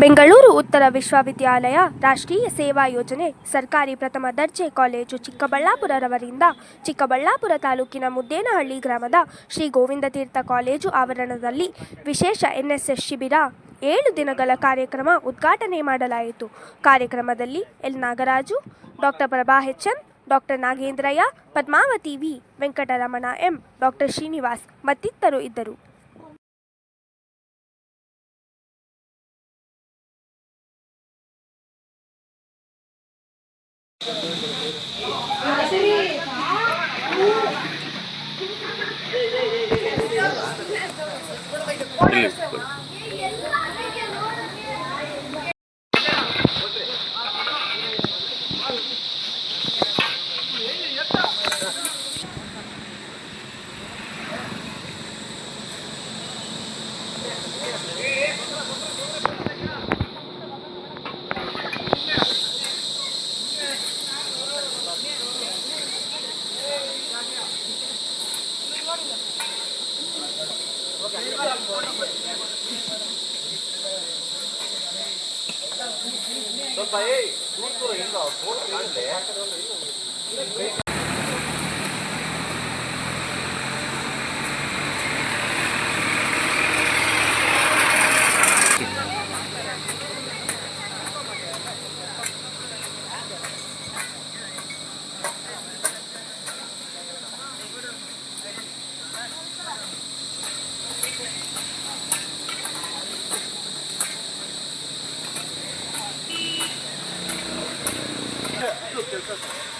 ಬೆಂಗಳೂರು ಉತ್ತರ ವಿಶ್ವವಿದ್ಯಾಲಯ ರಾಷ್ಟ್ರೀಯ ಸೇವಾ ಯೋಜನೆ ಸರ್ಕಾರಿ ಪ್ರಥಮ ದರ್ಜೆ ಕಾಲೇಜು ಚಿಕ್ಕಬಳ್ಳಾಪುರರವರಿಂದ ಚಿಕ್ಕಬಳ್ಳಾಪುರ ತಾಲೂಕಿನ ಮುದ್ದೇನಹಳ್ಳಿ ಗ್ರಾಮದ ಶ್ರೀ ಗೋವಿಂದ ತೀರ್ಥ ಕಾಲೇಜು ಆವರಣದಲ್ಲಿ ವಿಶೇಷ ಎನ್ಎಸ್ಎಸ್ ಶಿಬಿರ ಏಳು ದಿನಗಳ ಕಾರ್ಯಕ್ರಮ ಉದ್ಘಾಟನೆ ಮಾಡಲಾಯಿತು. ಕಾರ್ಯಕ್ರಮದಲ್ಲಿ L Nagaraju, doctor Prabha N doctor Nagendrayya, Padmavathi V Venkataramana M, doctor Srinivas ಮತ್ತಿತರರು ಇದ್ದರು. 啊嗯 ಇಲ್ಲಿ Gracias.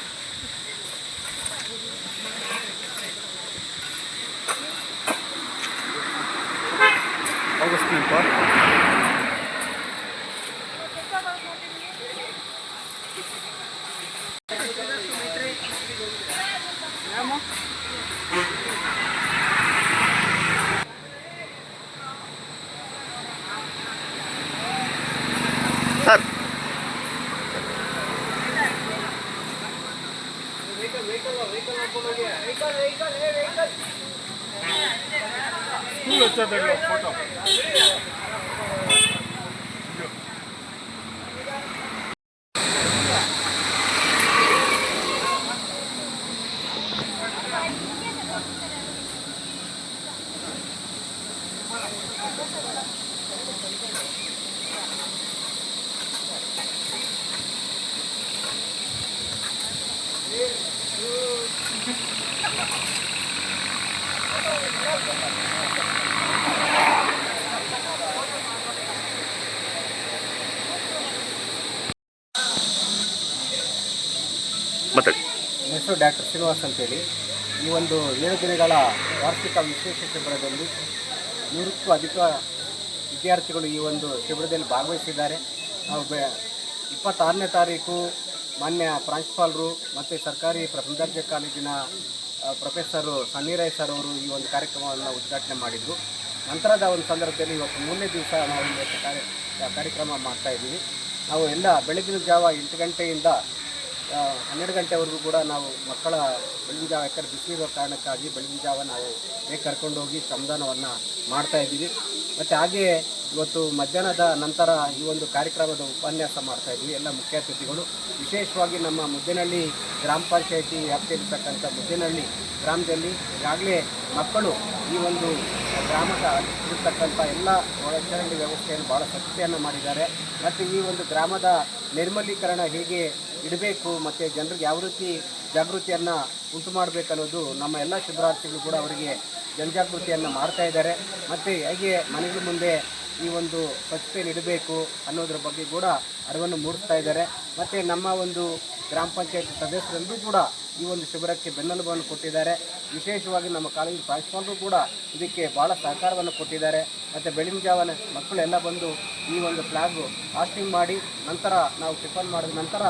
这边有坡道 ಹೆಸರು ಡಾಕ್ಟರ್ ಶ್ರೀನಿವಾಸ್ ಅಂತೇಳಿ. ಈ ಒಂದು ಏಳು ದಿನಗಳ ವಾರ್ಷಿಕ ವಿಶೇಷ ಶಿಬಿರದಲ್ಲಿ ನೂರಕ್ಕೂ ಅಧಿಕ ವಿದ್ಯಾರ್ಥಿಗಳು ಈ ಒಂದು ಶಿಬಿರದಲ್ಲಿ ಭಾಗವಹಿಸಿದ್ದಾರೆ. ನಾವು ಬೆ ಇಪ್ಪತ್ತಾರನೇ ತಾರೀಕು ಮಾನ್ಯ ಪ್ರಾಂಶುಪಾಲರು ಮತ್ತು ಸರ್ಕಾರಿ ಪ್ರಥಮ ದರ್ಜೆ ಕಾಲೇಜಿನ ಪ್ರೊಫೆಸರ್ ಸನ್ನಿ ಸಮೀರೈ ಸರ್ ಅವರು ಈ ಒಂದು ಕಾರ್ಯಕ್ರಮವನ್ನು ಉದ್ಘಾಟನೆ ಮಾಡಿದರು. ನಂತರದ ಒಂದು ಸಂದರ್ಭದಲ್ಲಿ ಇವತ್ತು ಮೂರನೇ ದಿವಸ ನಾವು ಇವತ್ತು ಕಾರ್ಯ ಕಾರ್ಯಕ್ರಮ ಮಾಡ್ತಾಯಿದ್ದೀವಿ ನಾವು ಎಲ್ಲ ಬೆಳಗಿನ ಜಾವ ಎಂಟು ಗಂಟೆಯಿಂದ ಹನ್ನೆರಡು ಗಂಟೆವರೆಗೂ ಕೂಡ ನಾವು ಮಕ್ಕಳ ಬೆಳಗಿನ ಜಾವ ಯಾಕಂದ್ರೆ ಬಿಸಿಲಿರೋ ಕಾರಣಕ್ಕಾಗಿ ಬೆಳಗಿನ ಜಾವ ನಾವು ಬೇಗ ಕರ್ಕೊಂಡೋಗಿ ಶ್ರಮದಾನವನ್ನು ಮಾಡ್ತಾ ಇದ್ದೀವಿ. ಮತ್ತು ಹಾಗೆಯೇ ಇವತ್ತು ಮಧ್ಯಾಹ್ನದ ನಂತರ ಈ ಒಂದು ಕಾರ್ಯಕ್ರಮದ ಉಪನ್ಯಾಸ ಮಾಡ್ತಾ ಇದ್ದೀವಿ, ಎಲ್ಲ ಮುಖ್ಯ ಅತಿಥಿಗಳು. ವಿಶೇಷವಾಗಿ ನಮ್ಮ ಮುದ್ದೇನಹಳ್ಳಿ ಗ್ರಾಮ ಪಂಚಾಯಿತಿ ವ್ಯಾಪ್ತಿಯಲ್ಲಿರ್ತಕ್ಕಂಥ ಮುದ್ದೇನಹಳ್ಳಿ ಗ್ರಾಮದಲ್ಲಿ ಈಗಾಗಲೇ ಮಕ್ಕಳು ಈ ಒಂದು ಗ್ರಾಮದ ಇರ್ತಕ್ಕಂಥ ಎಲ್ಲ ಒಳಚರಂಡಿ ವ್ಯವಸ್ಥೆಯನ್ನು ಭಾಳ ಸ್ವಚ್ಛತೆಯನ್ನು ಮಾಡಿದ್ದಾರೆ. ಮತ್ತು ಈ ಒಂದು ಗ್ರಾಮದ ನಿರ್ಮಲೀಕರಣ ಹೇಗೆ ಇಡಬೇಕು ಮತ್ತು ಜನರಿಗೆ ಯಾವ ರೀತಿ ಜಾಗೃತಿಯನ್ನು ಉಂಟು ಮಾಡಬೇಕನ್ನೋದು ನಮ್ಮ ಎಲ್ಲ ಶಿಬಿರಾರ್ಥಿಗಳು ಕೂಡ ಅವರಿಗೆ ಜನಜಾಗೃತಿಯನ್ನು ಮಾಡ್ತಾ ಇದ್ದಾರೆ. ಮತ್ತು ಹೇಗೆ ಮನೆಗಳ ಮುಂದೆ ಈ ಒಂದು ಸ್ವಚ್ಛತೆಯನ್ನು ಇಡಬೇಕು ಅನ್ನೋದ್ರ ಬಗ್ಗೆ ಕೂಡ ಅರಿವನ್ನು ಮೂಡಿಸ್ತಾ ಇದ್ದಾರೆ. ಮತ್ತು ನಮ್ಮ ಒಂದು ಗ್ರಾಮ ಪಂಚಾಯತ್ ಸದಸ್ಯರೆಲ್ಲರೂ ಕೂಡ ಈ ಒಂದು ಶಿಬಿರಕ್ಕೆ ಬೆನ್ನೆಲುಬನ್ನು ಕೊಟ್ಟಿದ್ದಾರೆ. ವಿಶೇಷವಾಗಿ ನಮ್ಮ ಕಾಲೇಜಿನ ಪ್ರಾಂಶುಪಾಲರು ಕೂಡ ಇದಕ್ಕೆ ಭಾಳ ಸಹಕಾರವನ್ನು ಕೊಟ್ಟಿದ್ದಾರೆ. ಮತ್ತು ಬೆಳಿನ ಜಾವನ ಮಕ್ಕಳೆಲ್ಲ ಬಂದು ಈ ಒಂದು ಫ್ಲಾಗು ಹಾಸ್ಟಿಂಗ್ ಮಾಡಿ ನಂತರ ನಾವು ಟಿಫನ್ ಮಾಡಿದ ನಂತರ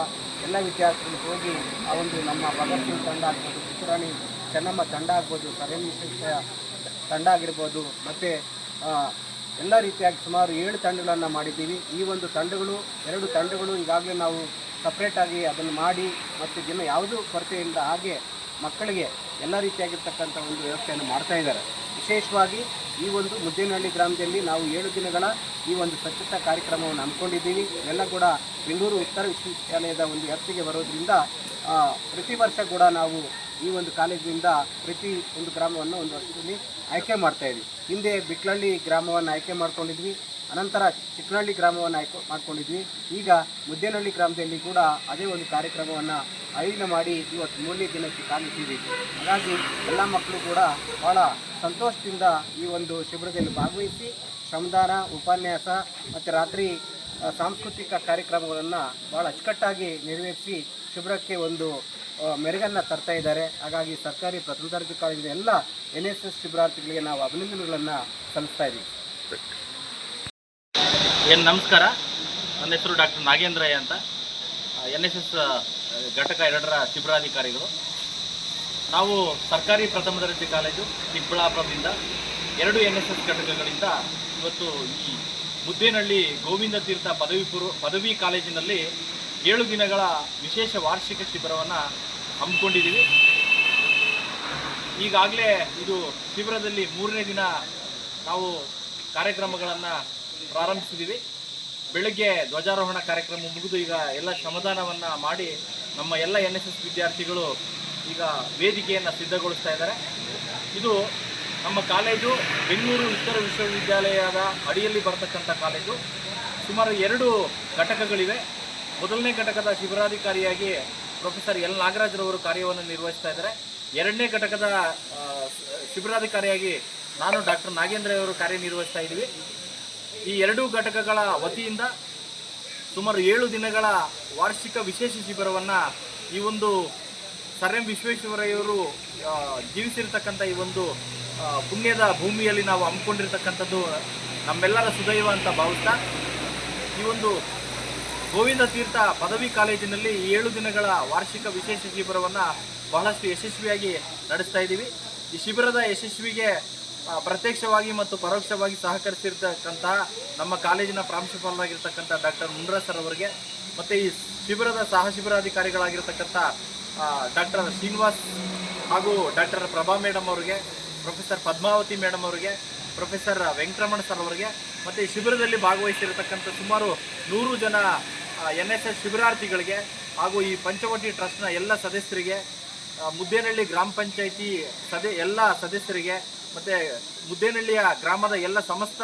ಎಲ್ಲ ವಿದ್ಯಾರ್ಥಿಗಳು ಹೋಗಿ ಆ ಒಂದು ನಮ್ಮ ಭಗತ್ ಸಿಂಗ್ ತಂಡ ಆಗ್ಬೋದು ಕಿತ್ತೂರಾಣಿ ಚೆನ್ನಮ್ಮ ತಂಡ ಆಗ್ಬೋದು, ಸರಣಿ ವಿಶೇಷ ತಂಡ ಆಗಿರ್ಬೋದು, ಮತ್ತು ಎಲ್ಲ ರೀತಿಯಾಗಿ ಸುಮಾರು ಏಳು ತಂಡಗಳನ್ನು ಮಾಡಿದ್ದೀವಿ. ಈ ಒಂದು ತಂಡಗಳು, ಎರಡು ತಂಡಗಳು ಈಗಾಗಲೇ ನಾವು ಸಪ್ರೇಟಾಗಿ ಅದನ್ನು ಮಾಡಿ ಮತ್ತು ದಿನ ಯಾವುದೂ ಕೊರತೆಯಿಂದ ಹಾಗೆ ಮಕ್ಕಳಿಗೆ ಎಲ್ಲ ರೀತಿಯಾಗಿರ್ತಕ್ಕಂಥ ಒಂದು ವ್ಯವಸ್ಥೆಯನ್ನು ಮಾಡ್ತಾ ಇದ್ದಾರೆ. ವಿಶೇಷವಾಗಿ ಈ ಒಂದು ಮುದ್ದೇನಹಳ್ಳಿ ಗ್ರಾಮದಲ್ಲಿ ನಾವು ಏಳು ದಿನಗಳ ಈ ಒಂದು ಸ್ವಚ್ಛತಾ ಕಾರ್ಯಕ್ರಮವನ್ನು ಹಮ್ಮಿಕೊಂಡಿದ್ದೀವಿ. ಎಲ್ಲ ಕೂಡ ಬೆಂಗಳೂರು ಉತ್ತರ ವಿಶ್ವವಿದ್ಯಾಲಯದ ಒಂದು ವ್ಯಾಪ್ತಿಗೆ ಬರೋದ್ರಿಂದ ಪ್ರತಿ ವರ್ಷ ಕೂಡ ನಾವು ಈ ಒಂದು ಕಾಲೇಜಿನಿಂದ ಪ್ರತಿ ಒಂದು ಗ್ರಾಮವನ್ನು ಒಂದು ವರ್ಷದಲ್ಲಿ ಆಯ್ಕೆ ಮಾಡ್ತಾ ಇದ್ವಿ. ಹಿಂದೆ ಬಿಟ್ಲಳ್ಳಿ ಗ್ರಾಮವನ್ನು ಆಯ್ಕೆ ಮಾಡ್ಕೊಂಡಿದ್ವಿ, ಅನಂತರ ಚಿಕ್ಕನಹಳ್ಳಿ ಗ್ರಾಮವನ್ನು ಆಯ್ಕೆ ಮಾಡ್ಕೊಂಡಿದ್ವಿ. ಈಗ ಮುದ್ದೇನಹಳ್ಳಿ ಗ್ರಾಮದಲ್ಲಿ ಕೂಡ ಅದೇ ಒಂದು ಕಾರ್ಯಕ್ರಮವನ್ನು ಆಯೋಜನೆ ಮಾಡಿ ಇವತ್ತು ಮೂರನೇ ದಿನಕ್ಕೆ ಕಾಲಿಟ್ಟಿದ್ದೀವಿ. ಹಾಗಾಗಿ ಎಲ್ಲ ಮಕ್ಕಳು ಕೂಡ ಭಾಳ ಸಂತೋಷದಿಂದ ಈ ಒಂದು ಶಿಬಿರದಲ್ಲಿ ಭಾಗವಹಿಸಿ ಶ್ರಮದಾನ, ಉಪನ್ಯಾಸ ಮತ್ತು ರಾತ್ರಿ ಸಾಂಸ್ಕೃತಿಕ ಕಾರ್ಯಕ್ರಮಗಳನ್ನು ಭಾಳ ಅಚ್ಚುಕಟ್ಟಾಗಿ ನೆರವೇರಿಸಿ ಶಿಬಿರಕ್ಕೆ ಒಂದು ಮೆರುಗನ್ನು ತರ್ತಾ ಇದ್ದಾರೆ. ಹಾಗಾಗಿ ಸರ್ಕಾರಿ ಪ್ರಥಮ ದರ್ಜೆ ಕಾಲೇಜಿನ ಎಲ್ಲ ಎನ್ ಎಸ್ ಎಸ್ ಶಿಬಿರಾರ್ಥಿಗಳಿಗೆ ನಾವು ಅಭಿನಂದನೆಗಳನ್ನು ಸಲ್ಲಿಸ್ತಾ ಇದ್ದೀವಿ. ಏನು ನಮಸ್ಕಾರ. ನನ್ನ ಹೆಸರು ಡಾಕ್ಟರ್ ನಾಗೇಂದ್ರಯ್ಯ ಅಂತ. ಎನ್ ಎಸ್ ಎಸ್ ಘಟಕ ಎರಡರ ಶಿಬಿರಾಧಿಕಾರಿಗಳು. ನಾವು ಸರ್ಕಾರಿ ಪ್ರಥಮ ದರ್ಜೆ ಕಾಲೇಜು ಚಿಕ್ಕಬಳ್ಳಾಪುರದಿಂದ ಎರಡು ಎನ್ ಎಸ್ ಎಸ್ ಘಟಕಗಳಿಂದ ಇವತ್ತು ಈ ಮುದ್ದೇನಹಳ್ಳಿ ಗೋವಿಂದ ತೀರ್ಥ ಪದವಿ ಪೂರ್ವ ಪದವಿ ಕಾಲೇಜಿನಲ್ಲಿ ಏಳು ದಿನಗಳ ವಿಶೇಷ ವಾರ್ಷಿಕ ಶಿಬಿರವನ್ನು ಹಮ್ಮಿಕೊಂಡಿದ್ದೀವಿ. ಈಗಾಗಲೇ ಇದು ಶಿಬಿರದಲ್ಲಿ ಮೂರನೇ ದಿನ ನಾವು ಕಾರ್ಯಕ್ರಮಗಳನ್ನು ಪ್ರಾರಂಭಿಸಿದ್ದೀವಿ. ಬೆಳಗ್ಗೆ ಧ್ವಜಾರೋಹಣ ಕಾರ್ಯಕ್ರಮ ಮುಗಿದು ಈಗ ಎಲ್ಲ ಶ್ರಮದಾನವನ್ನು ಮಾಡಿ ನಮ್ಮ ಎಲ್ಲ ಎನ್ ಎಸ್ ಎಸ್ ವಿದ್ಯಾರ್ಥಿಗಳು ಈಗ ವೇದಿಕೆಯನ್ನು ಸಿದ್ಧಗೊಳಿಸ್ತಾ ಇದ್ದಾರೆ. ಇದು ನಮ್ಮ ಕಾಲೇಜು ಬೆಂಗಳೂರು ಉತ್ತರ ವಿಶ್ವವಿದ್ಯಾಲಯದ ಅಡಿಯಲ್ಲಿ ಬರ್ತಕ್ಕಂಥ ಕಾಲೇಜು. ಸುಮಾರು ಎರಡು ಘಟಕಗಳಿವೆ. ಮೊದಲನೇ ಘಟಕದ ಶಿಬಿರಾಧಿಕಾರಿಯಾಗಿ ಪ್ರೊಫೆಸರ್ ಎಲ್ ನಾಗರಾಜ್ರವರು ಕಾರ್ಯವನ್ನು ನಿರ್ವಹಿಸ್ತಾ ಇದ್ದಾರೆ. ಎರಡನೇ ಘಟಕದ ಶಿಬಿರಾಧಿಕಾರಿಯಾಗಿ ನಾನು ಡಾಕ್ಟರ್ ನಾಗೇಂದ್ರ ಅವರು ಕಾರ್ಯನಿರ್ವಹಿಸ್ತಾ ಇದ್ದೀವಿ. ಈ ಎರಡೂ ಘಟಕಗಳ ವತಿಯಿಂದ ಸುಮಾರು ಏಳು ದಿನಗಳ ವಾರ್ಷಿಕ ವಿಶೇಷ ಶಿಬಿರವನ್ನು ಈ ಒಂದು ಸರ್ ಎಂ ವಿಶ್ವೇಶ್ವರಯ್ಯವರು ಜೀವಿಸಿರ್ತಕ್ಕಂಥ ಈ ಒಂದು ಪುಣ್ಯದ ಭೂಮಿಯಲ್ಲಿ ನಾವು ಹಮ್ಮಿಕೊಂಡಿರ್ತಕ್ಕಂಥದ್ದು ನಮ್ಮೆಲ್ಲರ ಸುದೈವ ಅಂತ ಭಾವಿಸ್ತಾ ಈ ಒಂದು ಗೋವಿಂದ ತೀರ್ಥ ಪದವಿ ಕಾಲೇಜಿನಲ್ಲಿ ಏಳು ದಿನಗಳ ವಾರ್ಷಿಕ ವಿಶೇಷ ಶಿಬಿರವನ್ನು ಬಹಳಷ್ಟು ಯಶಸ್ವಿಯಾಗಿ ನಡೆಸ್ತಾ ಇದ್ದೀವಿ. ಈ ಶಿಬಿರದ ಯಶಸ್ವಿಗೆ ಪ್ರತ್ಯಕ್ಷವಾಗಿ ಮತ್ತು ಪರೋಕ್ಷವಾಗಿ ಸಹಕರಿಸಿರ್ತಕ್ಕಂತಹ ನಮ್ಮ ಕಾಲೇಜಿನ ಪ್ರಾಂಶುಪಾಲರಾಗಿರ್ತಕ್ಕಂಥ ಡಾಕ್ಟರ್ ಮುನ್ರಾ ಸರ್ ಅವರಿಗೆ, ಮತ್ತು ಈ ಶಿಬಿರದ ಸಹ ಶಿಬಿರಾಧಿಕಾರಿಗಳಾಗಿರ್ತಕ್ಕಂಥ ಡಾಕ್ಟರ್ ಶ್ರೀನಿವಾಸ್ ಹಾಗೂ ಡಾಕ್ಟರ್ ಪ್ರಭಾ ಮೇಡಮ್ ಅವರಿಗೆ, ಪ್ರೊಫೆಸರ್ ಪದ್ಮಾವತಿ ಮೇಡಮ್ ಅವರಿಗೆ, ಪ್ರೊಫೆಸರ್ ವೆಂಕಟರಮಣ ಸರ್ ಅವರಿಗೆ, ಮತ್ತು ಈ ಶಿಬಿರದಲ್ಲಿ ಭಾಗವಹಿಸಿರತಕ್ಕಂಥ ಸುಮಾರು ನೂರು ಜನ ಎನ್ ಎಸ್ ಎಸ್ ಶಿಬಿರಾರ್ಥಿಗಳಿಗೆ ಹಾಗೂ ಈ ಪಂಚವಟಿ ಟ್ರಸ್ಟ್ನ ಎಲ್ಲ ಸದಸ್ಯರಿಗೆ ಮುದ್ದೇನಹಳ್ಳಿ ಗ್ರಾಮ ಪಂಚಾಯಿತಿ ಸದೆ, ಎಲ್ಲ ಸದಸ್ಯರಿಗೆ ಮತ್ತು ಮುದ್ದೇನಹಳ್ಳಿಯ ಗ್ರಾಮದ ಎಲ್ಲ ಸಮಸ್ತ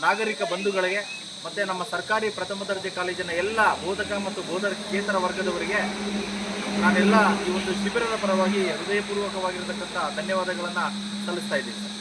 ನಾಗರಿಕ ಬಂಧುಗಳಿಗೆ ಮತ್ತು ನಮ್ಮ ಸರ್ಕಾರಿ ಪ್ರಥಮ ದರ್ಜೆ ಕಾಲೇಜಿನ ಎಲ್ಲ ಬೋಧಕ ಮತ್ತು ಬೋಧಕೇತರ ವರ್ಗದವರಿಗೆ ನಾನೆಲ್ಲ ಈ ಒಂದು ಶಿಬಿರದ ಪರವಾಗಿ ಹೃದಯಪೂರ್ವಕವಾಗಿರತಕ್ಕಂಥ ಧನ್ಯವಾದಗಳನ್ನು ಸಲ್ಲಿಸ್ತಾ ಇದ್ದೀನಿ